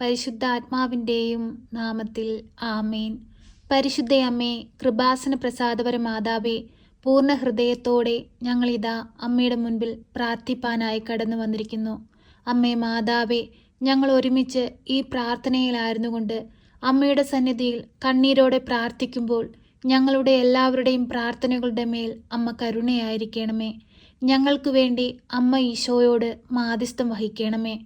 പരിശുദ്ധാത്മാവിന്റെയും നാമത്തിൽ ആമേൻ. പരിശുദ്ധയമ്മേ കൃപാസന പ്രസാദപര മാതാവേ പൂർണ ഹൃദയത്തോടെ ഞങ്ങളിതാ അമ്മയുടെ മുൻപിൽ പ്രാർത്ഥിപ്പാനായി കടന്നു വന്നിരിക്കുന്നു. അമ്മേ മാതാവേ ഞങ്ങൾ ഒരുമിച്ച് ഈ പ്രാർത്ഥനയിലായിരുന്നു കൊണ്ട് അമ്മയുടെ സന്നിധിയിൽ കണ്ണീരോടെ പ്രാർത്ഥിക്കുമ്പോൾ ഞങ്ങളുടെ എല്ലാവരുടെയും പ്രാർത്ഥനകളുടെ മേൽ അമ്മ കരുണയായിരിക്കണമേ. ഞങ്ങൾക്ക് വേണ്ടി അമ്മ ഈശോയോട് മാധ്യസ്ഥം വഹിക്കണമേ.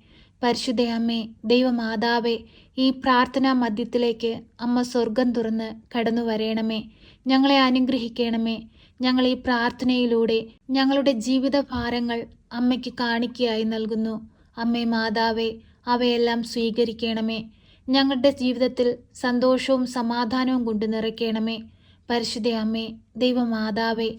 പരിശുദ്ധ അമ്മേ ദൈവമാതാവേ ഈ പ്രാർത്ഥനാ മധ്യത്തിലേക്ക് അമ്മ സ്വർഗം തുറന്ന് കടന്നു വരയണമേ ഞങ്ങളെ അനുഗ്രഹിക്കണമേ. ഞങ്ങൾ ഈ പ്രാർത്ഥനയിലൂടെ ഞങ്ങളുടെ ജീവിത ഭാരങ്ങൾ അമ്മയ്ക്ക് കാണിക്കയായി നൽകുന്നു. അമ്മേ മാതാവേ അവയെല്ലാം സ്വീകരിക്കണമേ. ഞങ്ങളുടെ ജീവിതത്തിൽ സന്തോഷവും സമാധാനവും കൊണ്ട് നിറയ്ക്കണമേ. പരിശുദ്ധ അമ്മേ ദൈവമാതാവേ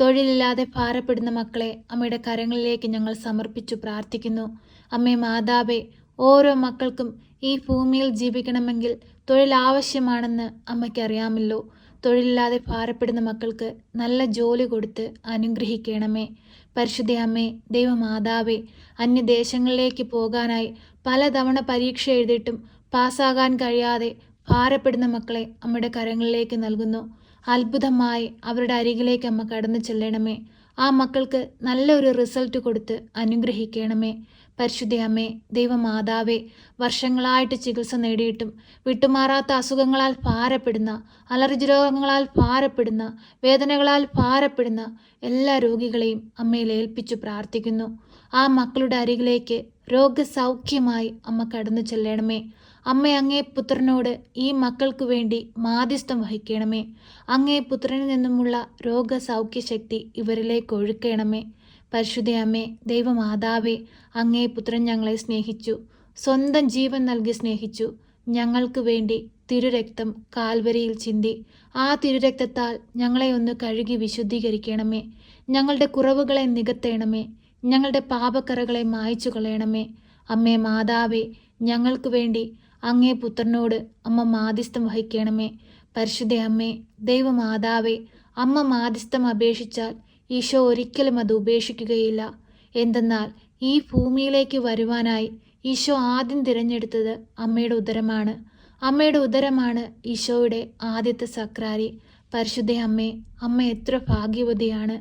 തൊഴിലില്ലാതെ ഭാരപ്പെടുന്ന മക്കളെ അമ്മയുടെ കരങ്ങളിലേക്ക് ഞങ്ങൾ സമർപ്പിച്ചു പ്രാർത്ഥിക്കുന്നു. അമ്മേ മാതാവേ ഓരോ മക്കൾക്കും ഈ ഭൂമിയിൽ ജീവിക്കണമെങ്കിൽ തൊഴിൽ ആവശ്യമാണെന്ന് അമ്മയ്ക്കറിയാമല്ലോ തൊഴിലില്ലാതെ ഭാരപ്പെടുന്ന മക്കൾക്ക് നല്ല ജോലി കൊടുത്ത് അനുഗ്രഹിക്കണമേ. പരിശുദ്ധ അമ്മേ ദൈവമാതാവേ അന്യദേശങ്ങളിലേക്ക് പോകാനായി പലതവണ പരീക്ഷ എഴുതിയിട്ടും പാസ്സാകാൻ കഴിയാതെ ഭാരപ്പെടുന്ന മക്കളെ അമ്മയുടെ കരങ്ങളിലേക്ക് നൽകുന്നു. അത്ഭുതമായി അവരുടെ അരികിലേക്ക് അമ്മ കടന്നു ചെല്ലണമേ. ആ മക്കൾക്ക് നല്ലൊരു റിസൾട്ട് കൊടുത്ത് അനുഗ്രഹിക്കണമേ. പരിശുദ്ധ അമ്മേ ദൈവമാതാവേ വർഷങ്ങളായിട്ട് ചികിത്സ നേടിയിട്ടും വിട്ടുമാറാത്ത അസുഖങ്ങളാൽ ഭാരപ്പെടുന്ന അലർജി രോഗങ്ങളാൽ ഭാരപ്പെടുന്ന വേദനകളാൽ ഭാരപ്പെടുന്ന എല്ലാ രോഗികളെയും അമ്മയിൽ ഏൽപ്പിച്ചു പ്രാർത്ഥിക്കുന്നു. ആ മക്കളുടെ അരികിലേക്ക് രോഗസൗഖ്യമായി അമ്മ കടന്നു ചെല്ലണമേ. അമ്മ അങ്ങേ പുത്രനോട് ഈ മക്കൾക്ക് വേണ്ടി മാധ്യസ്ഥം വഹിക്കണമേ. അങ്ങേ പുത്രനിൽ നിന്നുമുള്ള രോഗസൗഖ്യ ശക്തി ഇവരിലേക്ക് ഒഴുക്കണമേ. പരിശുദ്ധ അമ്മേ ദൈവമാതാവേ അങ്ങേ പുത്രൻ ഞങ്ങളെ സ്നേഹിച്ചു. സ്വന്തം ജീവൻ നൽകി സ്നേഹിച്ചു. ഞങ്ങൾക്ക് വേണ്ടി തിരുരക്തം കാൽവരിയിൽ ചിന്തി. ആ തിരുരക്തത്താൽ ഞങ്ങളെ ഒന്ന് കഴുകി വിശുദ്ധീകരിക്കണമേ. ഞങ്ങളുടെ കുറവുകളെ നികത്തേണമേ. ഞങ്ങളുടെ പാപക്കറകളെ മായ്ച്ചു കളയണമേ അമ്മേ മാതാവേ ഞങ്ങൾക്ക് വേണ്ടി അങ്ങേ പുത്രനോട് അമ്മ മാധ്യസ്ഥം വഹിക്കണമേ. പരിശുദ്ധ അമ്മേ ദൈവമാതാവേ അമ്മ മാധ്യസ്ഥം അപേക്ഷിച്ചാൽ ഈശോ ഒരിക്കലും അത് ഉപേക്ഷിക്കുകയില്ല. എന്തെന്നാൽ ഈ ഭൂമിയിലേക്ക് വരുവാനായി ഈശോ ആദ്യം തിരഞ്ഞെടുത്തത് അമ്മയുടെ ഉദരമാണ്. അമ്മയുടെ ഉദരമാണ് ഈശോയുടെ ആദ്യത്തെ സക്രാരി. പരിശുദ്ധ അമ്മേ അമ്മ എത്ര ഭാഗ്യവതിയാണ്.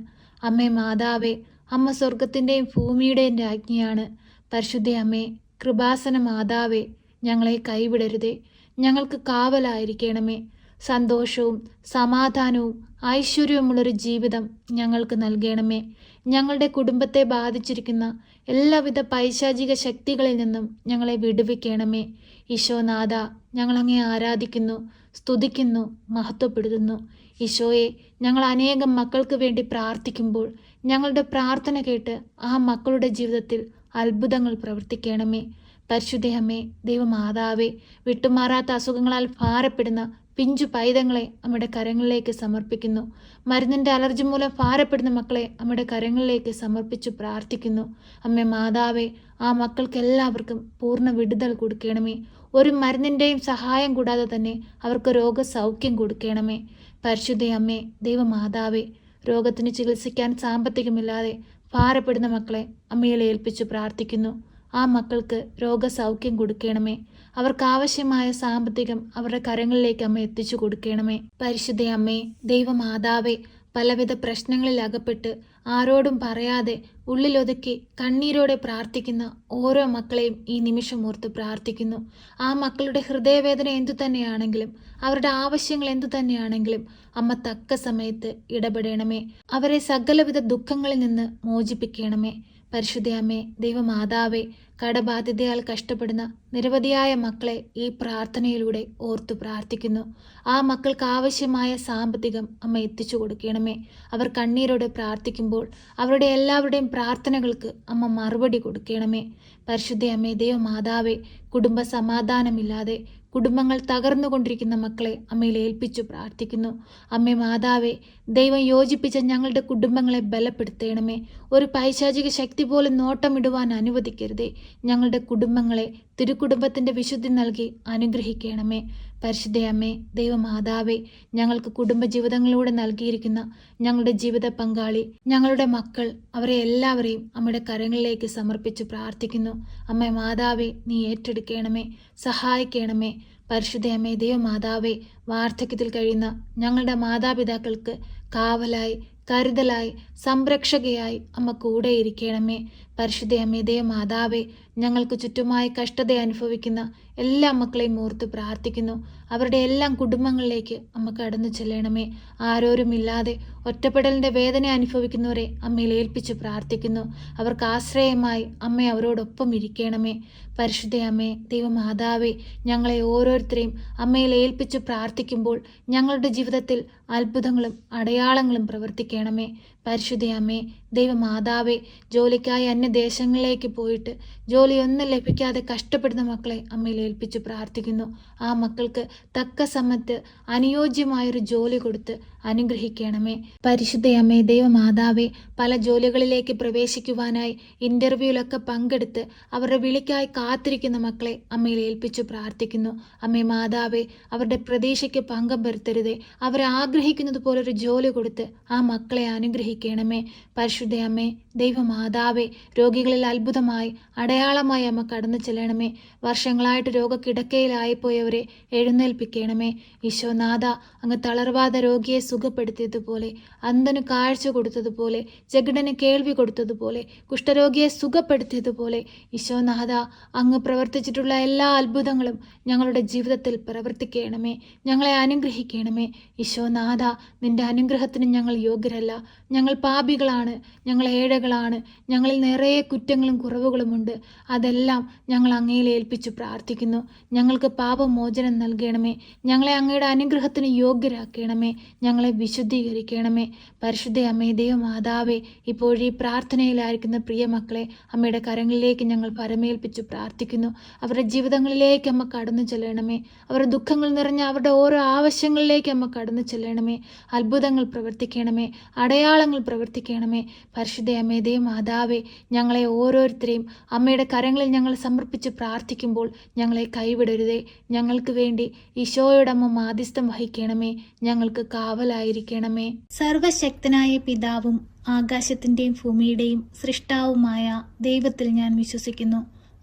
അമ്മേ മാതാവേ അമ്മ സ്വർഗത്തിന്റെയും ഭൂമിയുടെയും രാജ്ഞിയാണ്. പരിശുദ്ധ അമ്മേ കൃപാസന മാതാവേ ഞങ്ങളെ കൈവിടരുതേ. ഞങ്ങൾക്ക് കാവലായിരിക്കണമേ. സന്തോഷവും സമാധാനവും ഐശ്വര്യവുമുള്ളൊരു ജീവിതം ഞങ്ങൾക്ക് നൽകണമേ. ഞങ്ങളുടെ കുടുംബത്തെ ബാധിച്ചിരിക്കുന്ന എല്ലാവിധ പൈശാചിക ശക്തികളിൽ നിന്നും ഞങ്ങളെ വിടുവിക്കണമേ. ഈശോനാഥ ഞങ്ങളങ്ങേ ആരാധിക്കുന്നു സ്തുതിക്കുന്നു മഹത്വപ്പെടുത്തുന്നു. ഈശോയെ ഞങ്ങൾ അനേകം മക്കൾക്ക് വേണ്ടി പ്രാർത്ഥിക്കുമ്പോൾ ഞങ്ങളുടെ പ്രാർത്ഥന കേട്ട് ആ മക്കളുടെ ജീവിതത്തിൽ അത്ഭുതങ്ങൾ പ്രവർത്തിക്കണമേ. പരിശുദ്ധയമ്മേ ദൈവമാതാവേ വിട്ടുമാറാത്ത അസുഖങ്ങളാൽ ഭാരപ്പെടുന്ന പിഞ്ചു പൈതങ്ങളെ നമ്മുടെ കരങ്ങളിലേക്ക് സമർപ്പിക്കുന്നു. മരുന്നിന്റെ അലർജി മൂലം ഭാരപ്പെടുന്ന മക്കളെ നമ്മുടെ കരങ്ങളിലേക്ക് സമർപ്പിച്ചു പ്രാർത്ഥിക്കുന്നു. അമ്മ മാതാവേ ആ മക്കൾക്ക് എല്ലാവർക്കും പൂർണ വിടുതൽ കൊടുക്കണമേ. ഒരു മരുന്നിന്റെയും സഹായം കൂടാതെ തന്നെ അവർക്ക് രോഗസൗഖ്യം കൊടുക്കണമേ. പരിശുദ്ധ അമ്മേ ദൈവമാതാവേ രോഗത്തിന് ചികിത്സിക്കാൻ സാമ്പത്തികമില്ലാതെ ഭാരപ്പെടുന്ന മക്കളെ അമ്മയിൽ ഏൽപ്പിച്ചു പ്രാർത്ഥിക്കുന്നു. ആ മക്കൾക്ക് രോഗസൗഖ്യം കൊടുക്കണമേ. അവർക്കാവശ്യമായ സാമ്പത്തികം അവരുടെ കരങ്ങളിലേക്ക് അമ്മ എത്തിച്ചു കൊടുക്കണമേ. പരിശുദ്ധ അമ്മേ ദൈവമാതാവേ പലവിധ പ്രശ്നങ്ങളിൽ അകപ്പെട്ട് ആരോടും പറയാതെ ഉള്ളിലൊതുക്കി കണ്ണീരോടെ പ്രാർത്ഥിക്കുന്ന ഓരോ മക്കളെയും ഈ നിമിഷം ഓർത്ത് പ്രാർത്ഥിക്കുന്നു. ആ മക്കളുടെ ഹൃദയവേദന എന്തു തന്നെയാണെങ്കിലും അവരുടെ ആവശ്യങ്ങൾ എന്തു തന്നെയാണെങ്കിലും അമ്മ തക്ക സമയത്ത് ഇടപെടണമേ. അവരെ സകലവിധ ദുഃഖങ്ങളിൽ നിന്ന് മോചിപ്പിക്കണമേ. പരിശുദ്ധ അമ്മേ ദൈവമാതാവേ കടബാധ്യതയാൽ കഷ്ടപ്പെടുന്ന നിരവധിയായ മക്കളെ ഈ പ്രാർത്ഥനയിലൂടെ ഓർത്തു പ്രാർത്ഥിക്കുന്നു. ആ മക്കൾക്ക് ആവശ്യമായ സാമ്പത്തികം അമ്മ എത്തിച്ചു കൊടുക്കണമേ. അവർ കണ്ണീരോടെ പ്രാർത്ഥിക്കുമ്പോൾ അവരുടെ എല്ലാവരുടെയും പ്രാർത്ഥനകൾക്ക് അമ്മ മറുപടി കൊടുക്കണമേ. പരിശുദ്ധയമ്മേ ദൈവമാതാവേ കുടുംബ സമാധാനമില്ലാതെ കുടുംബങ്ങൾ തകർന്നുകൊണ്ടിരിക്കുന്ന മക്കളെ അമ്മയിൽ ഏൽപ്പിച്ചു പ്രാർത്ഥിക്കുന്നു. അമ്മേ മാതാവേ ദൈവം യോജിപ്പിച്ച ഞങ്ങളുടെ കുടുംബങ്ങളെ ബലപ്പെടുത്തേണമേ. ഒരു പൈശാചിക ശക്തി പോലും നോട്ടമിടുവാൻ അനുവദിക്കരുതേ. ഞങ്ങളുടെ കുടുംബങ്ങളെ തിരുക്കുടുംബത്തിന്റെ വിശുദ്ധി നൽകി അനുഗ്രഹിക്കണമേ. പരിശുദ്ധയമ്മേ ദൈവമാതാവേ ഞങ്ങൾക്ക് കുടുംബജീവിതങ്ങളിലൂടെ നൽകിയിരിക്കുന്ന ഞങ്ങളുടെ ജീവിത പങ്കാളി ഞങ്ങളുടെ മക്കൾ അവരെ എല്ലാവരെയും അമ്മയുടെ കരങ്ങളിലേക്ക് സമർപ്പിച്ച് പ്രാർത്ഥിക്കുന്നു. അമ്മ മാതാവേ നീ ഏറ്റെടുക്കണമേ സഹായിക്കണമേ. പരിശുദ്ധയമ്മേ ദൈവമാതാവേ വാർദ്ധക്യത്തിൽ കഴിയുന്ന ഞങ്ങളുടെ മാതാപിതാക്കൾക്ക് കാവലായി കരുതലായി സംരക്ഷകയായി അമ്മ കൂടെ ഇരിക്കണമേ പരിശുദ്ധയമ്മേ മാതാവേ ഞങ്ങൾക്ക് ചുറ്റുമായി കഷ്ടത അനുഭവിക്കുന്ന എല്ലാ മക്കളെയും ഓർത്ത് പ്രാർത്ഥിക്കുന്നു. അവരുടെ എല്ലാം കുടുംബങ്ങളിലേക്ക് അമ്മ കടന്നു ചെല്ലണമേ. ആരോരുമില്ലാതെ ഒറ്റപ്പെടലിന്റെ വേദന അനുഭവിക്കുന്നവരെ അമ്മയിൽ ഏൽപ്പിച്ച് പ്രാർത്ഥിക്കുന്നു. അവർക്ക് ആശ്രയമായി അമ്മ അവരോടൊപ്പം ഇരിക്കണമേ. പരിശുദ്ധ അമ്മേ ദൈവമാതാവേ ഞങ്ങളെ ഓരോരുത്തരെയും അമ്മയിൽ ഏൽപ്പിച്ച് പ്രാർത്ഥിക്കുമ്പോൾ ഞങ്ങളുടെ ജീവിതത്തിൽ അത്ഭുതങ്ങളും അടയാളങ്ങളും പ്രവർത്തിക്കണമേ. പരിശുദ്ധ അമ്മേ ദൈവമാതാവേ ജോലിക്കായി അന്യദേശങ്ങളിലേക്ക് പോയിട്ട് ജോലിയൊന്നും ലഭിക്കാതെ കഷ്ടപ്പെടുന്ന മക്കളെ അമ്മയിൽ ഏൽപ്പിച്ച് പ്രാർത്ഥിക്കുന്നു. ആ മക്കൾക്ക് തക്ക സമയത്ത് അനുയോജ്യമായൊരു ജോലി കൊടുത്ത് അനുഗ്രഹിക്കണമേ. പരിശുദ്ധ ദൈവമാതാവെ പല ജോലികളിലേക്ക് പ്രവേശിക്കുവാനായി ഇന്റർവ്യൂവിലൊക്കെ പങ്കെടുത്ത് അവരുടെ വിളിക്കായി കാത്തിരിക്കുന്ന മക്കളെ അമ്മയിൽ ഏൽപ്പിച്ചു പ്രാർത്ഥിക്കുന്നു. അമ്മേ മാതാവെ അവരുടെ പ്രതീക്ഷയ്ക്ക് പങ്കം വരുത്തരുതേ. അവരെ ആഗ്രഹിക്കുന്നത് പോലൊരു ജോലി കൊടുത്ത് ആ മക്കളെ അനുഗ്രഹിക്കണമേ. പരിശുദ്ധ അമ്മേ ദൈവമാതാവേ രോഗികളിൽ അത്ഭുതമായി അടയാളമായി അമ്മ കടന്നു ചെല്ലണമേ. വർഷങ്ങളായിട്ട് രോഗക്കിടക്കയിലായിപ്പോയവരെ എഴുന്നേൽപ്പിക്കണമേ. ഈശോനാഥ അങ്ങ് തളർവാദ രോഗിയെ സുഖപ്പെടുത്തിയതുപോലെ അന്ധന് കാഴ്ച കൊടുത്തതുപോലെ ജഗടന് കേൾവി കൊടുത്തതുപോലെ കുഷ്ഠരോഗിയെ സുഖപ്പെടുത്തിയതുപോലെ ഈശോനാഥ അങ്ങ് പ്രവർത്തിച്ചിട്ടുള്ള എല്ലാ അത്ഭുതങ്ങളും ഞങ്ങളുടെ ജീവിതത്തിൽ പ്രവർത്തിക്കണമേ. ഞങ്ങളെ അനുഗ്രഹിക്കണമേ. ഈശോനാഥ നിന്റെ അനുഗ്രഹത്തിന് ഞങ്ങൾ യോഗ്യരല്ല. ഞങ്ങൾ പാപികളാണ്. ഞങ്ങൾ ഏഴകളാണ് ഞങ്ങളിൽ നിറയെ കുറ്റങ്ങളും കുറവുകളുമുണ്ട്. അതെല്ലാം ഞങ്ങൾ അങ്ങയിൽ ഏൽപ്പിച്ചു പ്രാർത്ഥിക്കുന്നു. ഞങ്ങൾക്ക് പാപമോചനം നൽകണമേ. ഞങ്ങളെ അങ്ങയുടെ അനുഗ്രഹത്തിന് യോഗ്യരാക്കണമേ. ഞങ്ങളെ വിശുദ്ധീകരിക്കണമേ. പരിശുദ്ധ അമ്മേ ദൈവമാതാവേ ഇപ്പോഴീ പ്രാർത്ഥനയിലായിരിക്കുന്ന പ്രിയ മക്കളെ അമ്മയുടെ കരങ്ങളിലേക്ക് ഞങ്ങൾ പരമേൽപ്പിച്ചു പ്രാർത്ഥിക്കുന്നു. അവരുടെ ജീവിതങ്ങളിലേക്ക് അമ്മ കടന്നു ചെല്ലണമേ. അവരുടെ ദുഃഖങ്ങൾ നിറഞ്ഞ അവരുടെ ഓരോ ആവശ്യങ്ങളിലേക്ക് അമ്മ കടന്നു ചെല്ലണമേ. അത്ഭുതങ്ങൾ പ്രവർത്തിക്കണമേ. അടയാളങ്ങൾ പ്രവർത്തിക്കണമേ. പരിശുദ്ധ അമ്മേ ദൈവമാതാവേ ഞങ്ങളെ ഓരോരുത്തരെയും അമ്മയുടെ കരങ്ങളിൽ ഞങ്ങൾ സമർപ്പിച്ച് പ്രാർത്ഥിക്കുമ്പോൾ ഞങ്ങളെ കൈവിടരുതേ. ഞങ്ങൾക്ക് വേണ്ടി ഈശോയുടെ അമ്മ മാധ്യസ്ഥം വഹിക്കണമേ. ഞങ്ങൾക്ക് കാവലായിരിക്കണമേ. സർവശക്തനായ പിതാവും ആകാശത്തിന്റെയും ഭൂമിയുടെയും സൃഷ്ടാവുമായ ദൈവത്തിൽ ഞാൻ വിശ്വസിക്കുന്നു.